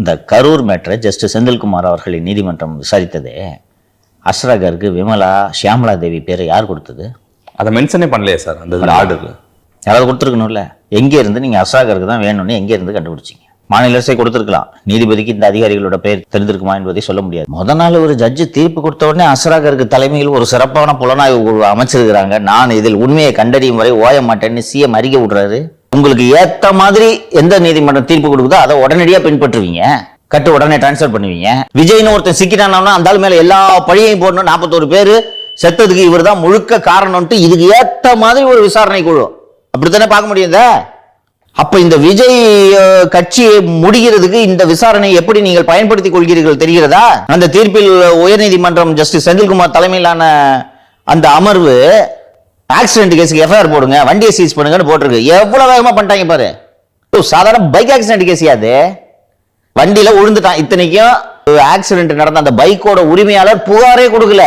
இந்த கரூர் மேட்டரை ஜஸ்டிஸ் செந்தில்குமார் அவர்களின் நீதிமன்றம் விசாரித்ததே அஸ்ராகருக்கு விமலா ஷியாமலா தேவி பேரை யார் கொடுத்தது? அதை மென்ஷனே பண்ணலையே சார் அந்த ஆர்டர்ல யாராவது கொடுத்துருக்கணும்ல? எங்கே இருந்து நீங்கள் அஸ்ராகருக்கு தான் வேணும்னு எங்கே இருந்து கண்டுபிடிச்சிங்க? மாநில அரசை கொடுத்துருக்கலாம். நீதிபதிக்கு இந்த அதிகாரிகளோட பெயர் தெரிந்திருக்குமா என்பதை சொல்ல முடியாது. முத நாள் ஒரு ஜட்ஜு தீர்ப்பு கொடுத்த உடனே அஸ்ராகருக்கு தலைமையில் ஒரு சிறப்பான புலனாய்வு அமைச்சிருக்கிறாங்க. நான் இதில் உண்மையை கண்டறியும் வரை ஓய மாட்டேன்னு சிஎம் அறிக்கை விடுறாரு. உங்களுக்கு ஏத்த மாதிரி எந்த நீதிமன்றம் தீர்ப்பு கொடுக்குதோ அதை உடனடியாக பின்பற்றுவீங்க. கட்டு உடனே டிரான்ஸ்ஃபர் பண்ணுவீங்க. விஜய்னு ஒருத்தன் சிக்கிட்டானா அந்த மேலே மேல எல்லா பழியையும் போடணும் நாற்பத்தோரு பேர் செத்ததுக்கு இவர் தான் முழுக்க காரணம்ட்டு இதுக்கு ஏத்த மாதிரி ஒரு விசாரணை குழு. அப்படித்தானே பார்க்க முடியுதா அப்ப இந்த விஜய் கட்சியை முடிகிறதுக்கு இந்த விசாரணை எப்படி நீங்கள் பயன்படுத்திக் கொள்கிறீர்கள் தெரிகிறதா? அந்த தீர்ப்பில் உயர்நீதிமன்றம் ஜஸ்டிஸ் செந்தில்குமார் தலைமையிலான அந்த அமர்வு ஆக்சிடென்ட் கேஸுக்கு எஃப்ஐஆர் போடுங்க வண்டியை சீஸ் பண்ணுங்கன்னு போட்டிருக்கு. எவ்வளோ வேகமாக பண்ணிட்டாங்க பாரு. ஓ, சாதாரண பைக் ஆக்சிடென்ட் கேஸ் அது? உழுந்துட்டான். விழுந்துட்டான் இத்தனைக்கும் ஆக்சிடென்ட் நடந்த அந்த பைக்கோட உரிமையாளர் புகாரே கொடுக்கல.